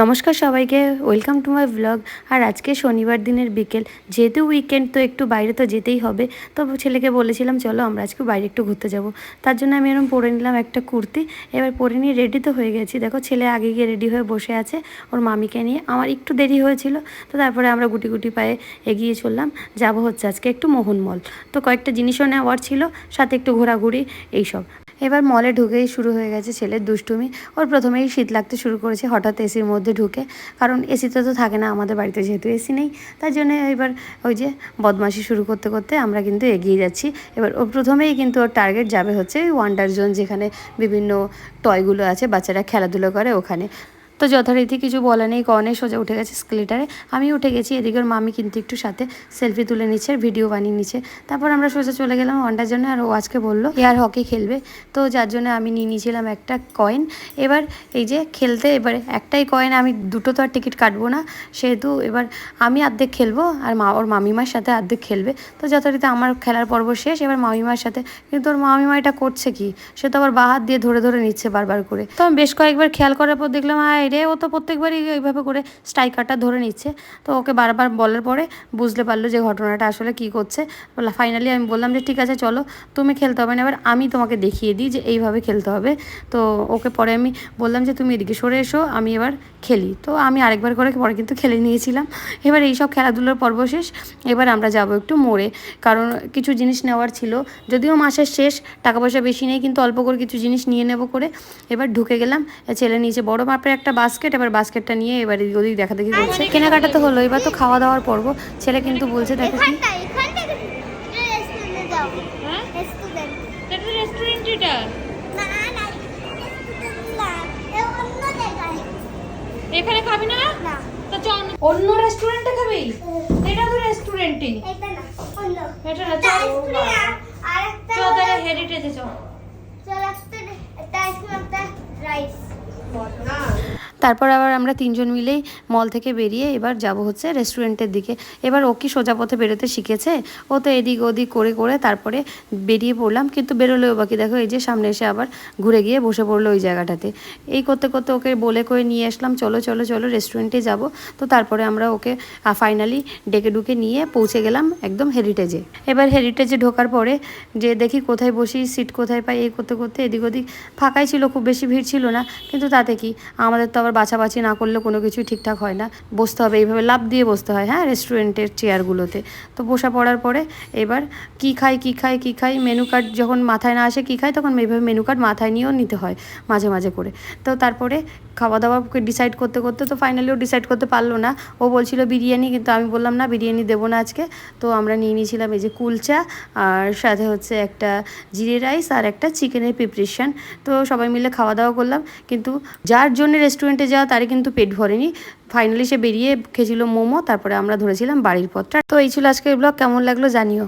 নমস্কার সবাইকে welcome to my blog আর আজকে শনিবার দিনের বিকেল, যেহেতু উইকেন্ড তো একটু বাইরে তো যেতেই হবে। তো ছেলেকে বলেছিলাম, চলো আমরা আজকে বাইরে একটু ঘুরতে যাব। তার জন্য আমি এরকম পরে নিলাম একটা কুর্তি। এবার পরে নিয়ে রেডি তো হয়ে গেছি। দেখো, ছেলে আগে গিয়ে রেডি হয়ে বসে আছে ওর মামিকে নিয়ে। আমার একটু দেরি হয়েছিল, তো তারপরে আমরা গুটি গুটি পায়ে এগিয়ে চললাম। যাব হচ্ছে আজকে একটু মোহন মল তো কয়েকটা জিনিসও নেওয়ার ছিল, সাথে একটু ঘোরাঘুরি, এইসব। এবার মলে ঢুকেই শুরু হয়ে গেছে ছেলের দুষ্টুমি। ওর প্রথমেই শীত লাগতে শুরু করেছে, হঠাৎ এসির মধ্যে ঢুকে। কারণ এসিতে তো থাকে না, আমাদের বাড়িতে যেহেতু এসি নেই। তার জন্য এবার ওই যে বদমাশি শুরু করতে করতে আমরা কিন্তু এগিয়ে যাচ্ছি। এবার ও প্রথমেই কিন্তু ওর টার্গেট যাবে হচ্ছে ওয়ান্ডার জোন যেখানে বিভিন্ন টয়গুলো আছে, বাচ্চারা খেলাধুলো করে ওখানে। তো যথারীতি কিছু বলা নেই কনে সোজা উঠে গেছে স্কেলেটারে। আমি উঠে গেছি, এদিকে ওর মামি কিন্তু একটু সাথে সেলফি তুলে নিচ্ছে, আর ভিডিও বানিয়ে নিচ্ছে। তারপর আমরা সোজা চলে গেলাম ওয়ানটার জন্য আর ও আজকে বলল এয়ার হকি খেলবে। তো যার জন্য আমি নিয়ে নিয়েছিলাম একটা কয়েন। এবার এই যে খেলতে এবার একটাই কয়েন, আমি দুটো তো আর টিকিট কাটবো না, সেহেতু এবার আমি অর্ধেক খেলব, আর মা, ওর মামিমার সাথে অর্ধেক খেলবে। তো যথারীতি আমার খেলার পর্ব শেষ, এবার মামিমার সাথে। কিন্তু ওর মামিমা এটা করছে কি? সে তো আবার বাহাত দিয়ে ধরে ধরে নিচ্ছে বারবার করে। তো আমি বেশ কয়েকবার খেয়াল করার পর দেখলাম, আয় রে ও তো প্রত্যেকবারই এইভাবে করে স্ট্রাইকারটা ধরে নিচ্ছে। তো ওকে বারবার বলার পরে বুঝতে পারল যে ঘটনাটা আসলে কি করছে। ফাইনালি আমি বললাম যে, ঠিক আছে, চলো, তুমি খেলতে হবে না। এবার আমি তোমাকে দেখিয়ে দিই যে, এইভাবে খেলতে হবে। তো ওকে পরে আমি বললাম যে, তুমি এদিকে সরে এসো, আমি এবার খেলি। তো আমি আরেকবার করে পরে কিন্তু খেলে নিয়েছিলাম। এবার এইসব খেলাধুলোর পর্ব শেষ, এবার আমরা যাব একটু মোড়ে। কারণ কিছু জিনিস নেওয়ার ছিল। যদিও মাসের শেষ, টাকা পয়সা বেশি নেই, কিন্তু অল্প করে কিছু জিনিস নিয়ে নেব করে। এবার ঢুকে গেলাম ছেলে নিয়েছে বড় মাপের একটা বাস্কেট এবার বাস্কেটটা নিয়ে এবার এদিক ওদিক দেখা দেখি করছে কেনাকাটা তো হলো এবার তো খাওয়া দাওয়ার পর্ব। ছেলে কিন্তু বলছে দেখো কি হ্যাঁ? এখানে খাবি না? অন্য রেস্টুরেন্টে খাবি? এটা তো রেস্টুরেন্টই এটা না অন্য। এটা না চল আর চল হেরিটেজে চল। চল একটা একটা আইসক্রিম একটা রাইস তারপর আবার আমরা তিনজন মিলেই মল থেকে বেরিয়ে এবার যাব হচ্ছে রেস্টুরেন্টের দিকে। এবার ও কি সোজা পথে বেরোতে শিখেছে? ও তো এদিক ওদিক করে করে তারপরে বেরিয়ে পড়লাম, কিন্তু বেরোলেও বাকি। দেখো এই যে সামনে এসে আবার ঘুরে গিয়ে বসে পড়ল ওই জায়গাটাতে। এই করতে করতে ওকে বলে করে নিয়ে আসলাম, চলো চলো চলো রেস্টুরেন্টে যাব। তো তারপরে আমরা ওকে ফাইনালি ডেকে ডুকে নিয়ে পৌঁছে গেলাম একদম হেরিটেজে এবার হেরিটেজে ঢোকার পরে যে দেখি কোথায় বসি সিট কোথায় পাই, এই করতে করতে এদিক ওদিক ফাঁকাই ছিল, খুব বেশি ভিড় ছিল না। কিন্তু তাতে কি? আমাদের তো আবার বাছাবাছি না করলে কোনো কিছু ঠিকঠাক হয় না। বসতে হবে, এইভাবে লাভ দিয়ে বসতে হয় হ্যাঁ রেস্টুরেন্টের চেয়ারগুলোতে তো বসা পড়ার পরে এবার কি খাই কি খাই কি খাই মেনু কার্ড যখন মাথায় না আসে কি খাই, তখন এইভাবে মেনু কার্ড মাথায় নিয়েও নিতে হয় মাঝে মাঝে করে। তো তারপরে খাওয়া দাওয়াকে ডিসাইড করতে করতে তো ফাইনালি ও ডিসাইড করতে পারল না। ও বলছিল বিরিয়ানি, কিন্তু আমি বললাম, না, বিরিয়ানি দেবো না আজকে। তো আমরা নিয়ে নিয়েছিলাম এই যে কুলচা আর সাথে হচ্ছে একটা জিরে রাইস আর একটা চিকেনের প্রিপারেশন তো সবাই মিলে খাওয়া দাওয়া করলাম। কিন্তু যার জন্য রেস্টুরেন্টে যাওয়া, তারই কিন্তু পেট ভরেনি। ফাইনালি সে বেরিয়ে খেয়েছিল মোমো, তারপরে আমরা ধরেছিলাম বাড়ির পথটা। তো এই ছিল আজকের ব্লগ কেমন লাগল জানিও।